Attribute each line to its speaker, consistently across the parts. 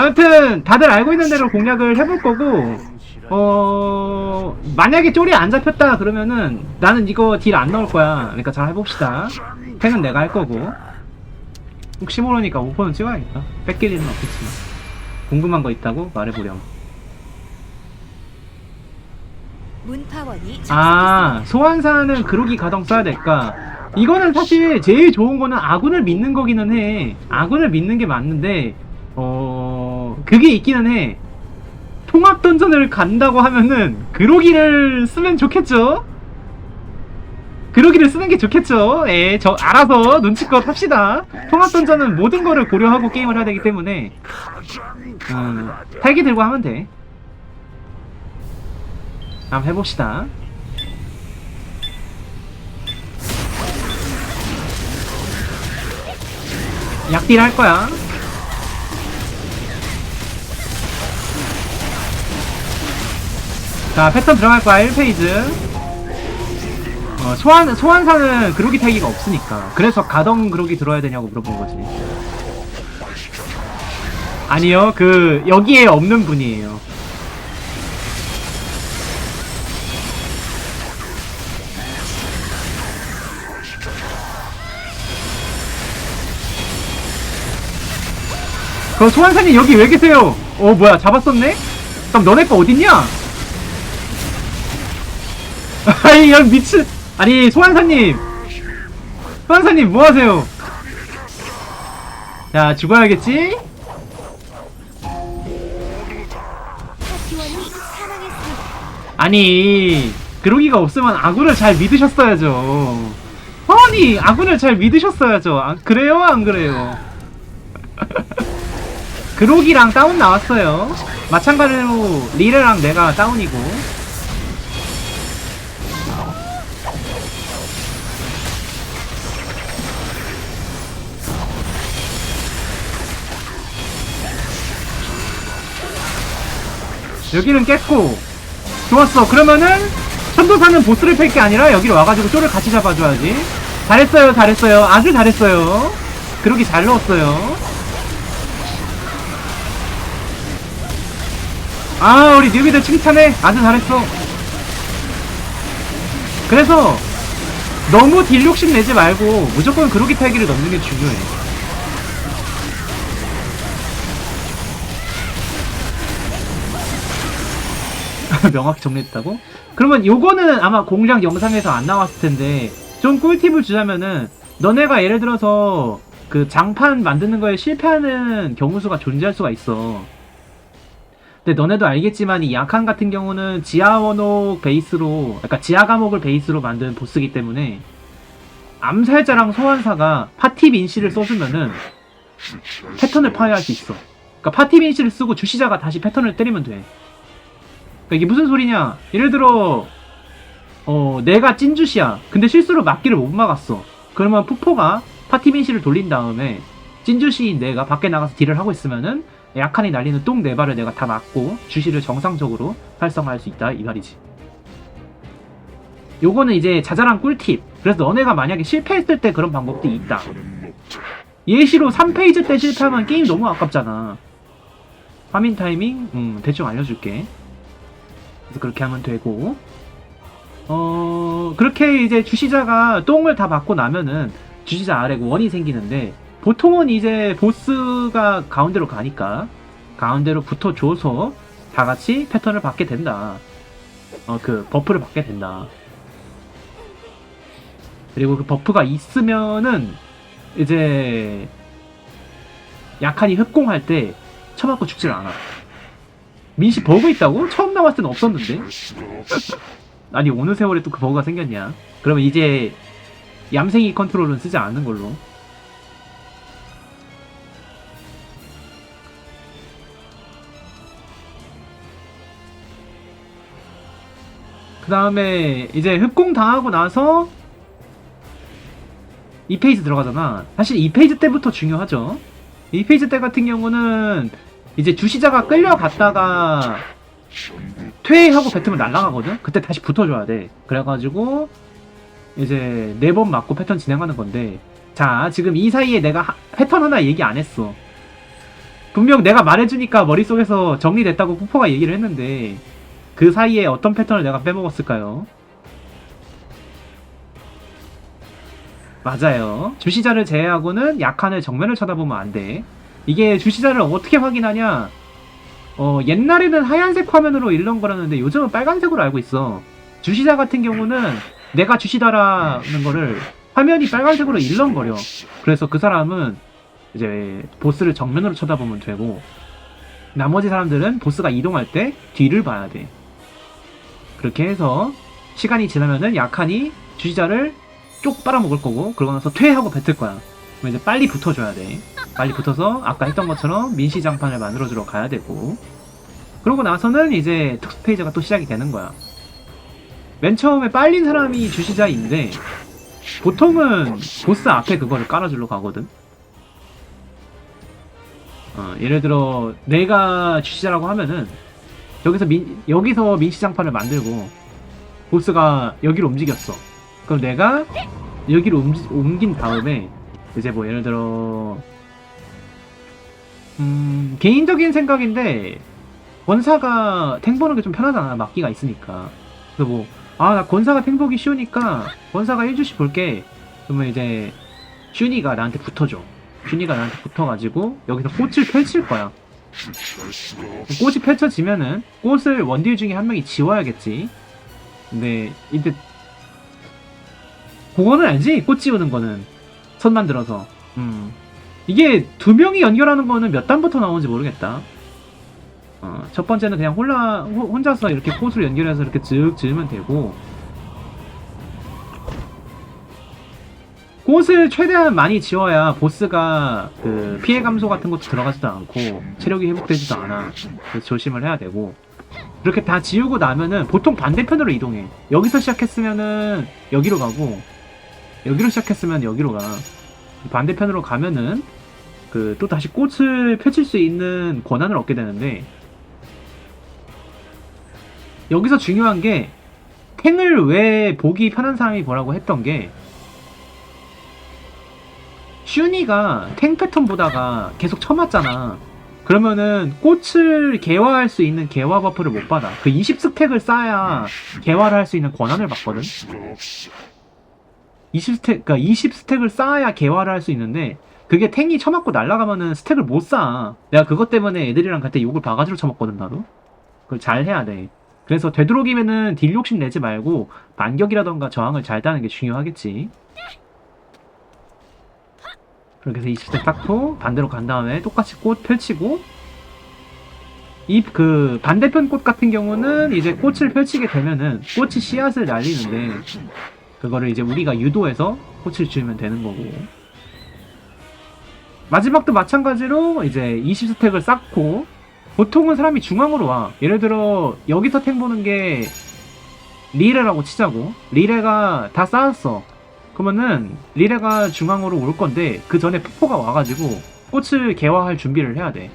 Speaker 1: 아무튼 다들 알고 있는 대로 공략을 해볼 거고 어 만약에 쫄이 안 잡혔다 그러면은 나는 이거 딜 안 넣을 거야. 그러니까 잘 해봅시다. 탱은 내가 할 거고. 혹시 모르니까 오퍼는 찍어야겠다. 뺏길 일은 없겠지만. 궁금한 거 있다고 말해보렴.
Speaker 2: 문파원이
Speaker 1: 아 소환사는 그로기 가동 써야 될까? 이거는 사실 제일 좋은 거는 아군을 믿는 거기는 해. 아군을 믿는 게 맞는데 어 그게 있기는 해. 통합 던전을 간다고 하면은 그로기를 쓰면 좋겠죠? 그로기를 쓰는 게 좋겠죠? 예, 저 알아서 눈치껏 합시다. 통합 던전은 모든 거를 고려하고 게임을 해야 되기 때문에 음, 탈기 들고 하면 돼. 한번 해봅시다. 약딜 할 거야. 자, 패턴 들어갈 거야, 1페이지. 어, 소환, 소환사는 그로기 타기가 없으니까. 그래서 가동 그로기 들어야 되냐고 물어본 거지. 아니요, 그, 여기에 없는 분이에요. 그 소환사님 여기 왜 계세요? 어 뭐야 잡았었네? 그럼 너네 거 어딨냐? 아니 야 미친. 아니 소환사님. 소환사님 뭐하세요? 자 죽어야겠지? 아니 그러기가 없으면 아군을 잘 믿으셨어야죠. 아니 아군을 잘 믿으셨어야죠. 아, 그래요? 안 그래요? 그로기랑 다운 나왔어요. 마찬가지로 리레랑 내가 다운이고 여기는 깼고. 좋았어. 그러면은 천도사는 보스를 팰 게 아니라 여기로 와가지고 쪼를 같이 잡아줘야지. 잘했어요 잘했어요. 아주 잘했어요. 그러기 잘 넣었어요. 아 우리 뉴비들 칭찬해. 아주 잘했어. 그래서 너무 딜 욕심 내지 말고 무조건 그로기 탈기를 넣는 게 중요해 명확히 정리했다고? 그러면 요거는 아마 공략 영상에서 안 나왔을 텐데 좀 꿀팁을 주자면은 너네가 예를 들어서 그 장판 만드는 거에 실패하는 경우 수가 존재할 수가 있어. 근데 너네도 알겠지만 이 약한 같은 경우는 지하 원옥 베이스로 그러니까 지하 감옥을 베이스로 만든 보스기 때문에 암살자랑 소환사가 파티 민씨를 써주면은 패턴을 파괴할 수 있어. 그러니까 파티 민씨를 쓰고 주시자가 다시 패턴을 때리면 돼. 그러니까 이게 무슨 소리냐? 예를 들어 어 내가 찐주시야. 근데 실수로 막기를 못 막았어. 그러면 푸포가 파티민시를 돌린 다음에 찐주시인 내가 밖에 나가서 딜을 하고 있으면은 약한이 날리는 똥 네 발을 내가 다 막고 주시를 정상적으로 활성화할 수 있다 이 말이지. 요거는 이제 자잘한 꿀팁. 그래서 너네가 만약에 실패했을 때 그런 방법도 있다. 예시로 3페이지 때 실패하면 게임 너무 아깝잖아. 화민 타이밍? 음, 대충 알려줄게. 그래서 그렇게 하면 되고. 어 그렇게 이제 주시자가 똥을 다 받고 나면은 주시자 아래 원이 생기는데 보통은 이제 보스가 가운데로 가니까 가운데로 붙어 줘서 다 같이 패턴을 받게 된다. 어 그 버프를 받게 된다. 그리고 그 버프가 있으면은 이제 약한이 흡공할 때 쳐맞고 죽질 않아 민씨 버그 있다고? 처음 나왔을 때는 없었는데? 아니 어느 세월에 또 그 버그가 생겼냐? 그러면 이제 얌생이 컨트롤은 쓰지 않는 걸로. 그 다음에 이제 흡공 당하고 나서 2페이지 들어가잖아. 사실 2페이지 때부터 중요하죠. 2페이지 때 같은 경우는 이제 주시자가 끌려갔다가 퇴하고 뱉으면 날아가거든? 그때 다시 붙어줘야 돼. 그래가지고 이제 네 번 맞고 패턴 진행하는 건데 자 지금 이 사이에 내가 하- 패턴 하나 얘기 안 했어. 분명 내가 말해주니까 머릿속에서 정리됐다고 푸포가 얘기를 했는데 그 사이에 어떤 패턴을 내가 빼먹었을까요? 맞아요. 주시자를 제외하고는 약한의 정면을 쳐다보면 안 돼. 이게 주시자를 어떻게 확인하냐? 어, 옛날에는 하얀색 화면으로 일렁거렸는데 요즘은 빨간색으로 알고 있어. 주시자 같은 경우는 내가 주시다라는 거를 화면이 빨간색으로 일렁거려. 그래서 그 사람은 이제 보스를 정면으로 쳐다보면 되고 나머지 사람들은 보스가 이동할 때 뒤를 봐야 돼. 그렇게 해서 시간이 지나면은 약한이 주시자를 쪽 빨아먹을 거고 그러고 나서 퇴하고 뱉을 거야. 그럼 이제 빨리 붙어줘야 돼. 빨리 붙어서 아까 했던 것처럼 민시장판을 만들어주러 가야 되고 그러고 나서는 이제 특수 페이지가 또 시작이 되는 거야. 맨 처음에 빨린 사람이 주시자인데 보통은 보스 앞에 그거를 깔아주러 가거든. 어, 예를 들어 내가 주시자라고 하면은 여기서 민 여기서 민시장판을 만들고 보스가 여기로 움직였어. 그럼 내가 여기로 옮기, 옮긴 다음에 이제 뭐 예를 들어 음 개인적인 생각인데 권사가 탱 보는 게 좀 편하잖아 막기가 있으니까. 그래서 뭐 아 나 권사가 탱 보기 쉬우니까 권사가 1주씩 볼게. 그러면 이제 슈니가 나한테 붙어줘. 슈니가 나한테 붙어가지고 여기서 꽃을 펼칠 거야. 꽃이 펼쳐지면은 꽃을 원딜 중에 한 명이 지워야겠지. 근데 이때 그거는 알지? 꽃 지우는 거는 손 만 들어서. 음. 이게 두 명이 연결하는 거는 몇 단부터 나오는지 모르겠다. 어, 첫 번째는 그냥 홀라, 호- 혼자서 이렇게 꽃을 연결해서 이렇게 쭉 지으면 되고. 꽃을 최대한 많이 지어야 보스가 그 피해 감소 같은 것도 들어가지도 않고 체력이 회복되지도 않아. 그래서 조심을 해야 되고. 이렇게 다 지우고 나면은 보통 반대편으로 이동해. 여기서 시작했으면은 여기로 가고 여기로 시작했으면 여기로 가 반대편으로 가면은 그 또 다시 꽃을 펼칠 수 있는 권한을 얻게 되는데 여기서 중요한 게 탱을 왜 보기 편한 사람이 보라고 했던 게 슈니가 탱 패턴 보다가 계속 쳐맞잖아. 그러면은 꽃을 개화할 수 있는 개화 버프를 못 받아. 그 20스택을 쌓아야 개화를 할 수 있는 권한을 받거든. 20스택, 그러니까 20스택을 쌓아야 개화를 할 수 있는데 그게 탱이 쳐맞고 날아가면은 스택을 못 쌓아. 내가 그것 때문에 애들이랑 갈때 욕을 바가지로 쳐먹거든 나도. 그걸 잘 해야 돼. 그래서 되도록이면은 딜 욕심 내지 말고 반격이라던가 저항을 잘 따는 게 중요하겠지. 그렇게 해서 20스택 쌓고 반대로 간 다음에 똑같이 꽃 펼치고 이그 반대편 꽃 같은 경우는 이제 꽃을 펼치게 되면은 꽃이 씨앗을 날리는데 그거를 이제 우리가 유도해서 꽃을 지으면 되는 거고. 마지막도 마찬가지로 이제 20스택을 쌓고 보통은 사람이 중앙으로 와. 예를 들어 여기서 탱 보는 게 리레라고 치자고. 리레가 다 쌓았어. 그러면은 리레가 중앙으로 올 건데 그 전에 푸포가 와가지고 꽃을 개화할 준비를 해야 돼.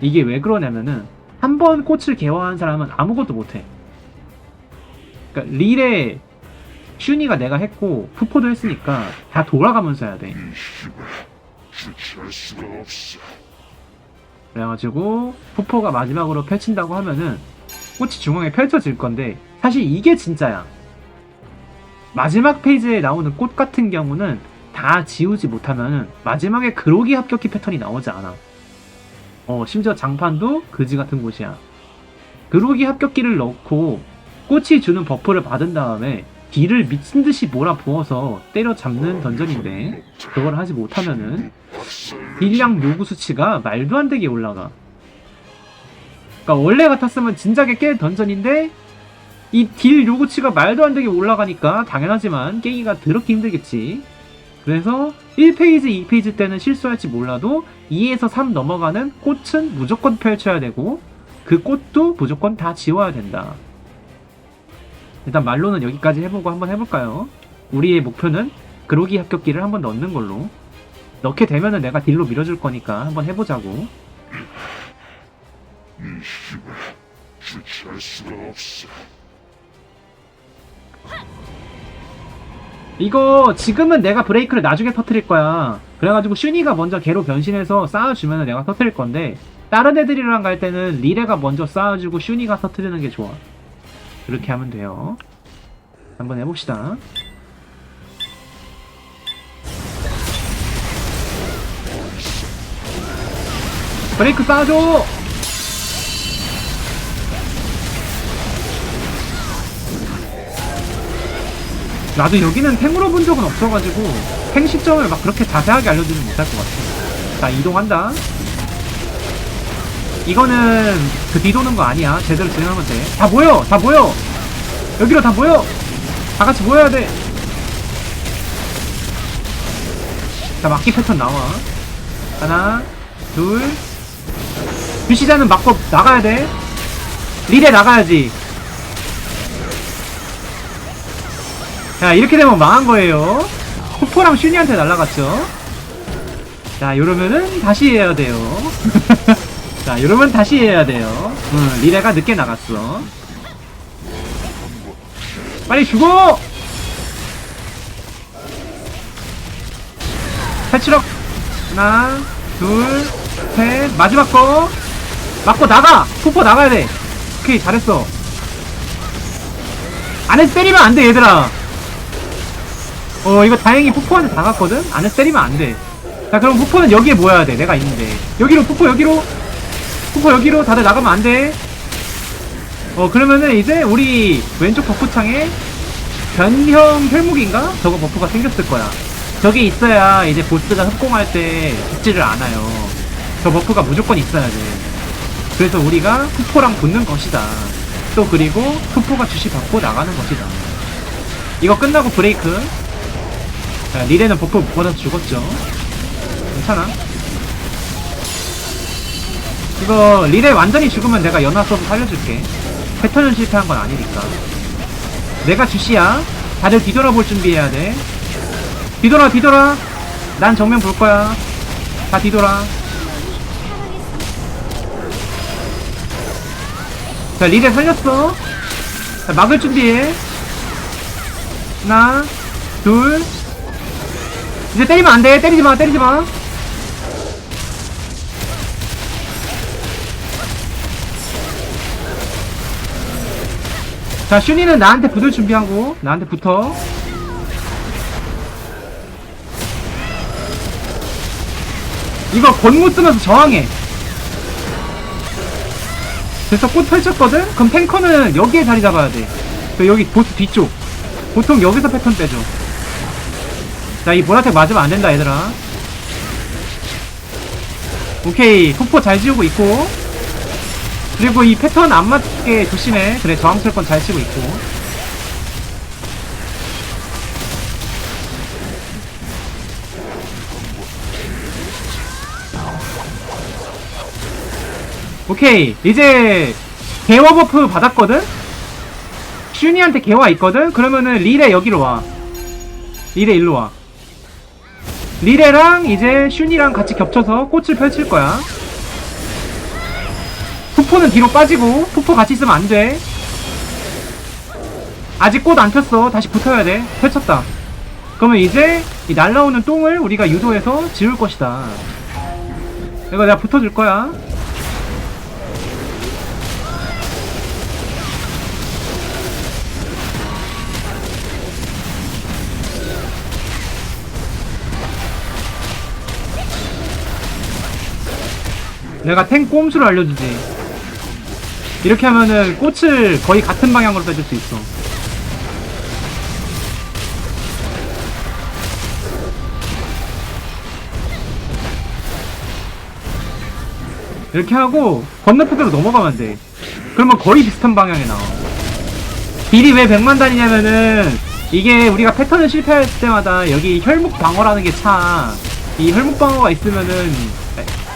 Speaker 1: 이게 왜 그러냐면은 한 번 꽃을 개화한 사람은 아무것도 못해. 그러니까 리레 슈니가 내가 했고 푸포도 했으니까 다 돌아가면서 해야 돼. 그래가지고 푸포가 마지막으로 펼친다고 하면은 꽃이 중앙에 펼쳐질 건데 사실 이게 진짜야. 마지막 페이지에 나오는 꽃 같은 경우는 다 지우지 못하면은 마지막에 그로기 합격기 패턴이 나오지 않아. 어 심지어 장판도 그지 같은 곳이야. 그로기 합격기를 넣고 꽃이 주는 버프를 받은 다음에 딜을 미친 듯이 몰아 부어서 때려잡는 던전인데 그걸 하지 못하면은 딜량 요구 수치가 말도 안 되게 올라가. 그러니까 원래 같았으면 진작에 깰 던전인데 이 딜 요구치가 말도 안 되게 올라가니까 당연하지만 깨기가 더럽게 힘들겠지. 그래서 1페이지, 2페이지 때는 실수할지 몰라도 2에서 3 넘어가는 꽃은 무조건 펼쳐야 되고 그 꽃도 무조건 다 지워야 된다. 일단 말로는 여기까지 해보고 한번 해볼까요? 우리의 목표는 그로기 합격기를 한번 넣는 걸로. 넣게 되면은 내가 딜로 밀어줄 거니까 한번 해보자고. 이거 지금은 내가 브레이크를 나중에 터트릴 거야. 그래가지고 슈니가 먼저 개로 변신해서 쌓아주면은 내가 터트릴 건데 다른 애들이랑 갈 때는 리레가 먼저 쌓아주고 슈니가 터트리는 게 좋아. 그렇게 하면 돼요. 한번 해봅시다. 브레이크 쌓아줘! 나도 여기는 탱으로 본 적은 없어가지고 탱 시점을 막 그렇게 자세하게 알려주진 못할 것 같아. 자, 이동한다. 이거는 그 뒤도는 거 아니야. 제대로 진행하면 돼. 다 모여! 다 모여! 여기로 다 모여! 다 같이 모여야 돼! 자, 막기 패턴 나와. 하나, 둘. 유시자는 막고 나가야 돼. 리레 나가야지. 자, 이렇게 되면 망한 거예요. 후포랑 슈니한테 날라갔죠. 자, 이러면은 다시 해야 돼요. 자, 이러면 다시 해야 돼요. 응, 리레가 늦게 나갔어. 빨리 죽어! 탈출력! 하나, 둘, 셋, 마지막 거! 맞고 나가! 후포 나가야 돼! 오케이, 잘했어. 안에서 때리면 안 돼, 얘들아! 어, 이거 다행히 푸포한테 다 갔거든? 안에서 때리면 안 돼. 자, 그럼 푸포는 여기에 모여야 돼. 내가 있는데. 여기로, 푸포 여기로! 푸포 여기로! 다들 나가면 안 돼. 어, 그러면은 이제 우리 왼쪽 버프창에 변형 혈묵인가? 저거 버프가 생겼을 거야. 저게 있어야 이제 보스가 협공할 때 죽지를 않아요. 저 버프가 무조건 있어야 돼. 그래서 우리가 푸포랑 붙는 것이다. 또 그리고 푸포가 주시 받고 나가는 것이다. 이거 끝나고 브레이크. 자, 리레는 버프 못 받아서 죽었죠. 괜찮아. 이거 리레 완전히 죽으면 내가 연화 써서 살려줄게. 패턴은 실패한 건 아니니까. 내가 주시야. 다들 뒤돌아볼 준비해야 돼. 뒤돌아, 뒤돌아. 난 정면 볼 거야. 다 뒤돌아. 자, 리레 살렸어. 자, 막을 준비해. 하나, 둘. 이제 때리면 안 돼. 때리지 마, 때리지 마. 자, 슈니는 나한테 붙을 준비하고, 나한테 붙어. 이거 권무 쓰면서 저항해. 그래서 꽃 펼쳤거든? 그럼 탱커는 여기에 자리 잡아야 돼. 그 여기 보스 뒤쪽. 보통 여기서 패턴 빼줘. 자, 이 보라색 맞으면 안 된다, 얘들아. 오케이. 폭포 잘 지우고 있고. 그리고 이 패턴 안 맞게 조심해. 그래, 저항철 건잘 치고 있고. 오케이. 이제 개화 버프 받았거든? 슈니한테 개화 있거든? 그러면은 리레 여기로 와. 리레 일로 와. 리레랑 이제 슈니랑 같이 겹쳐서 꽃을 펼칠 거야. 푸포는 뒤로 빠지고 푸포 같이 있으면 안 돼. 아직 꽃 안 폈어. 다시 붙어야 돼. 펼쳤다. 그러면 이제 이 날라오는 똥을 우리가 유도해서 지울 것이다. 이거 내가 붙어줄 거야. 내가 탱 꼼수를 알려주지. 이렇게 하면은 꽃을 거의 같은 방향으로 빼줄 수 있어. 이렇게 하고 건너편으로 넘어가면 돼. 그러면 거의 비슷한 방향에 나와. 딜이 왜 100만 단이냐면은 이게 우리가 패턴을 실패할 때마다 여기 혈묵 방어라는 게 차. 이 혈묵 방어가 있으면은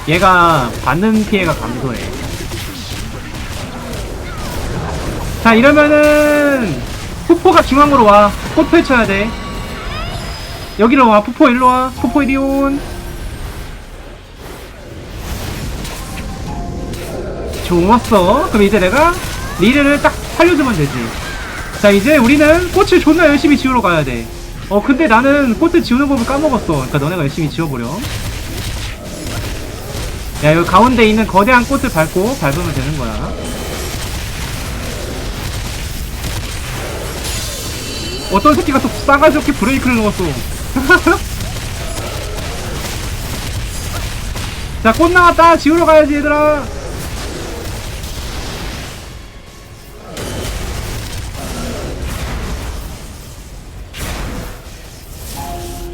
Speaker 1: 얘가 받는 피해가 감소해. 자 이러면은 푸포가 중앙으로 와. 꽃 펼쳐야 돼. 여기로 와. 푸포 일로 와. 푸포 이리 온. 좋았어. 그럼 이제 내가 리레를 딱 살려주면 되지. 자 이제 우리는 꽃을 존나 열심히 지우러 가야 돼. 어 근데 나는 꽃을 지우는 법을 까먹었어. 그러니까 너네가 열심히 지워버려. 야 여기 가운데 있는 거대한 꽃을 밟고 밟으면 되는 거야 어떤 새끼가 또 싸가지 없게 브레이크를 넣었어. 자 꽃 나왔다. 지우러 가야지 얘들아.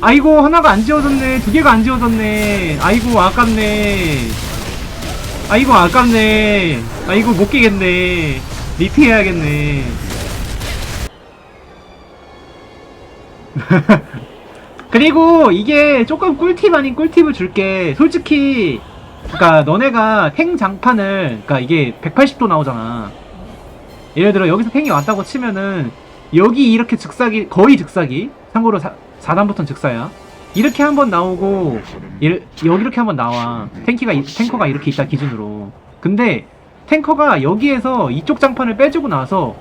Speaker 1: 아이고 하나가 안 지워졌네. 두 개가 안 지워졌네. 아이고 아깝네. 아이고 아깝네. 아이고 못 깨겠네. 리피해야겠네 그리고 이게 조금 꿀팁 아닌 꿀팁을 줄게. 솔직히 그니까 너네가 탱 장판을 그니까 이게 180도 나오잖아. 예를 들어 여기서 탱이 왔다고 치면은 여기 이렇게 즉사기 거의 즉사기 참고로 4단부터는 즉사야. 이렇게 한번 나오고 얘- 여기 이렇게 한번 나와. 탱키가 이- 탱커가 이렇게 있다 기준으로. 근데 탱커가 여기에서 이쪽 장판을 빼주고 나서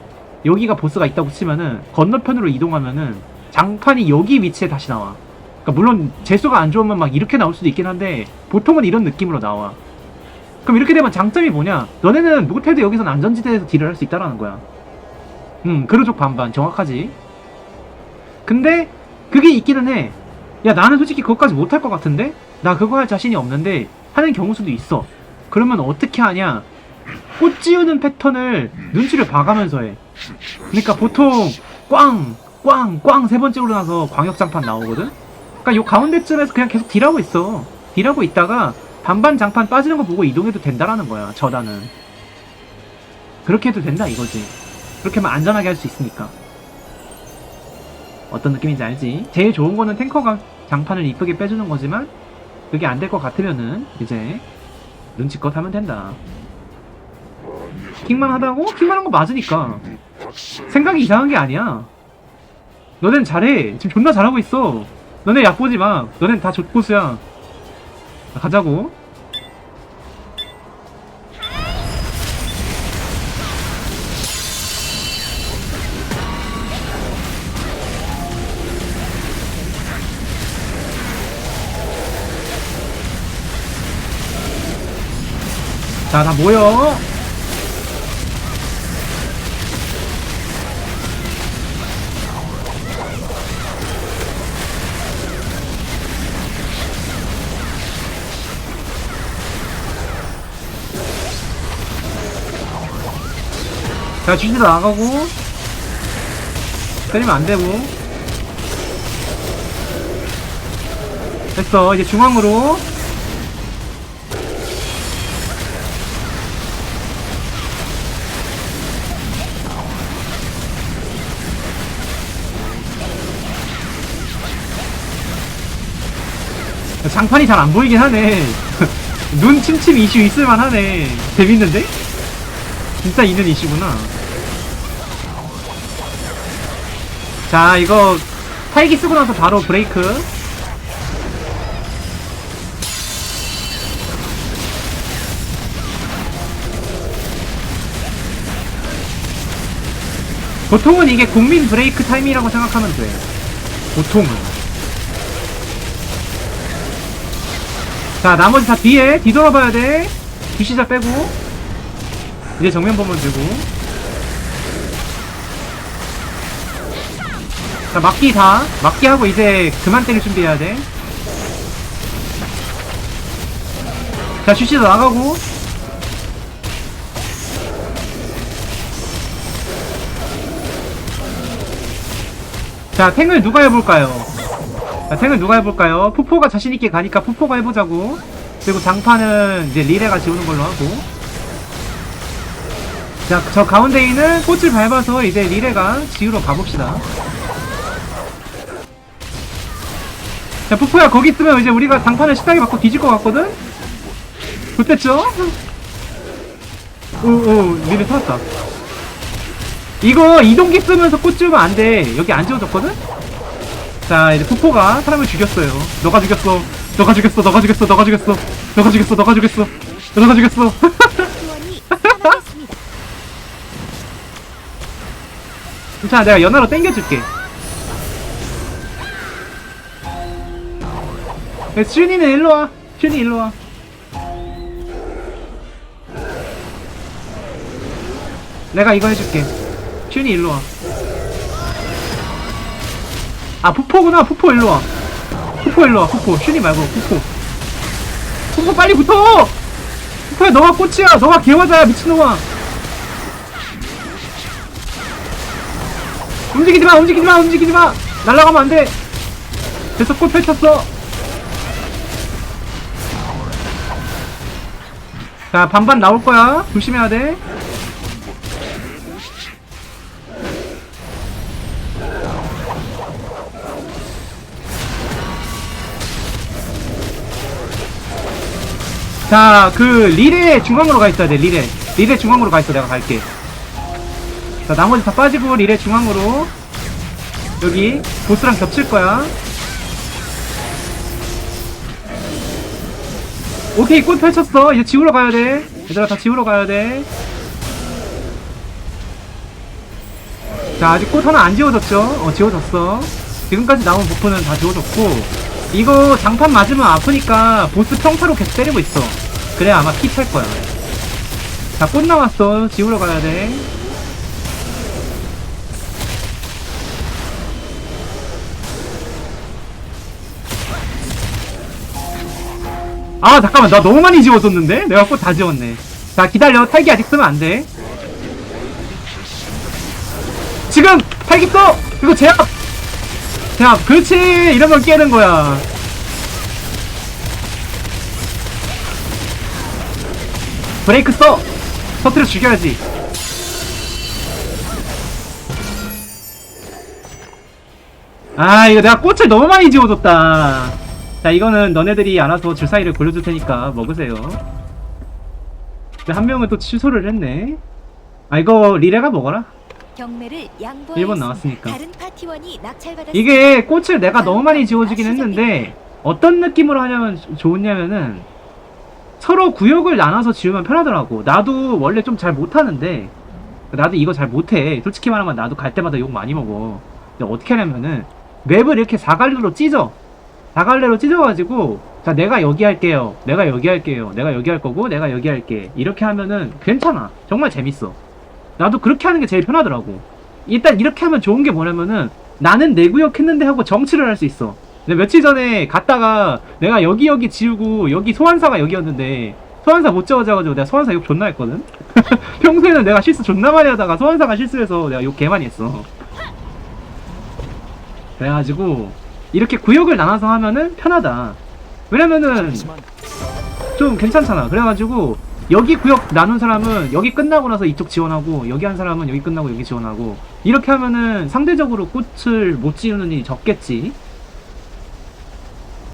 Speaker 1: 여기가 보스가 있다고 치면은 건너편으로 이동하면은 장판이 여기 위치에 다시 나와 그러니까 물론 재수가 안 좋으면 막 이렇게 나올 수도 있긴 한데 보통은 이런 느낌으로 나와 그럼 이렇게 되면 장점이 뭐냐 너네는 못해도 여기선 안전지대에서 딜을 할 수 있다라는 거야 음 그루족 반반 정확하지 근데 그게 있기는 해. 야, 나는 솔직히 그것까지 못할 것 같은데? 나 그거 할 자신이 없는데, 하는 경우 수도 있어. 그러면 어떻게 하냐? 꽃 지우는 패턴을 눈치를 봐가면서 해. 그러니까 보통, 꽝, 꽝, 꽝 세 번째 오르나서 광역장판 나오거든? 그러니까 요 가운데쯤에서 그냥 계속 딜하고 있어. 딜하고 있다가, 반반 장판 빠지는 거 보고 이동해도 된다라는 거야, 저단은. 그렇게 해도 된다, 이거지. 그렇게 하면 안전하게 할 수 있으니까. 어떤 느낌인지 알지? 제일 좋은 거는 탱커가 장판을 이쁘게 빼주는 거지만 그게 안 될 것 같으면은 이제 눈치껏 하면 된다. 킹만 하다고? 킹만 한 거 맞으니까 생각이 이상한 게 아니야. 너넨 잘해. 지금 존나 잘하고 있어. 너네 약 보지 마. 너넨 다 족보수야. 자, 가자고. 자, 다 모여. 자, 주지도 나가고. 때리면 안 되고. 됐어. 이제 중앙으로. 장판이 잘 안 보이긴 하네. 눈 침침 이슈 있을만 하네. 재밌는데? 진짜 있는 이슈구나. 자, 이거 탈기 쓰고 나서 바로 브레이크. 보통은 이게 국민 브레이크 타임이라고 생각하면 돼. 보통은. 자, 나머지 다 뒤에 뒤돌아봐야 돼. 뒤시자 빼고. 이제 정면 보면 되고. 자, 막기 다. 막기 하고 이제 그만 때릴 준비해야 돼. 자, 슈시도 나가고. 자, 탱을 누가 해볼까요? 자, 탱을 누가 해볼까요? 푸포가 자신있게 가니까 푸포가 해보자고. 그리고 장판은 이제 리레가 지우는 걸로 하고. 자, 저 가운데 있는 꽃을 밟아서 이제 리레가 지우러 가봅시다. 자, 푸포야, 거기 있으면 이제 우리가 장판을 식당에 맞고 뒤질 것 같거든? 좋댔죠? 오, 오, 리레 살았다. 이거 이동기 쓰면서 꽃 지우면 안 돼. 여기 안 지워졌거든? 자, 이제 푸포가 사람을 죽였어요. 너가 죽였어. 너가 죽였어. 너가 죽였어. 너가 죽였어. 너가 죽였어. 너가 죽였어. 너가 죽였어.
Speaker 2: 파티원이
Speaker 1: 괜찮아 내가 연하로 땡겨줄게. 야, 슈니는 일로와. 슈니 일로와. 내가 이거 해줄게. 슈니 일로와. 아 푸포구나. 푸포 일로와. 푸포 일로와 푸포. 슈니 말고 푸포. 푸포 빨리 붙어! 푸포야 너가 꽃이야. 너가 개화자야 미친놈아. 움직이지 마 움직이지 마 움직이지 마. 날라가면 안 돼. 됐어 꽃 펼쳤어. 자 반반 나올 거야. 조심해야 돼. 자, 그 릴의 중앙으로 가 있어야 돼. 릴의 릴의 중앙으로 가 있어. 내가 갈게. 자, 나머지 다 빠지고 릴의 중앙으로 여기 보스랑 겹칠 거야. 오케이, 꽃 펼쳤어. 이제 지우러 가야 돼. 얘들아, 다 지우러 가야 돼. 자, 아직 꽃 하나 안 지워졌죠? 어, 지워졌어. 지금까지 나온 버프는 다 지워졌고, 이거 장판 맞으면 아프니까 보스 평타로 계속 때리고 있어. 그래야 아마 피 찰 거야. 자, 꽃 나왔어. 지우러 가야 돼. 아, 잠깐만. 나 너무 많이 지워줬는데? 내가 꽃 다 지웠네. 자, 기다려. 탈기 아직 쓰면 안 돼. 지금! 탈기 써! 이거 제압! 제압! 그렇지! 이러면 깨는 거야. 브레이크 써! 터트려 죽여야지. 아, 이거 내가 꽃을 너무 많이 지워줬다. 자, 이거는 너네들이 알아서 주사위를 골려줄 테니까 먹으세요. 근데 한 명은 또 취소를 했네. 아, 이거 리레가 먹어라.
Speaker 2: 경매를 양보하였습니다.
Speaker 1: 일본 나왔으니까.
Speaker 2: 다른 파티원이 낙찰받았습니다.
Speaker 1: 이게 꽃을 내가 너무 많이 지워주긴 했는데 어떤 느낌으로 하냐면 좋냐면은 서로 구역을 나눠서 지으면 편하더라고 나도 원래 좀 잘 못하는데 나도 이거 잘 못해 솔직히 말하면 나도 갈 때마다 욕 많이 먹어 근데 어떻게 하냐면은 맵을 이렇게 사갈래로 찢어 사갈래로 찢어가지고 자 내가 여기 할게요 내가 여기 할게요 내가 여기 할 거고 내가 여기 할게 이렇게 하면은 괜찮아 정말 재밌어 나도 그렇게 하는 게 제일 편하더라고 일단 이렇게 하면 좋은 게 뭐냐면은 나는 내 구역 했는데 하고 정치를 할 수 있어. 근데 며칠 전에 갔다가 내가 여기 여기 지우고 여기 소환사가 여기였는데 소환사 못 지워져가지고 내가 소환사 욕 존나 했거든? 평소에는 내가 실수 존나 많이 하다가 소환사가 실수해서 내가 욕 개 많이 했어. 그래가지고 이렇게 구역을 나눠서 하면은 편하다. 왜냐면은 좀 괜찮잖아. 그래가지고 여기 구역 나눈 사람은 여기 끝나고 나서 이쪽 지원하고 여기 한 사람은 여기 끝나고 여기 지원하고 이렇게 하면은 상대적으로 꽃을 못 지우는 일이 적겠지.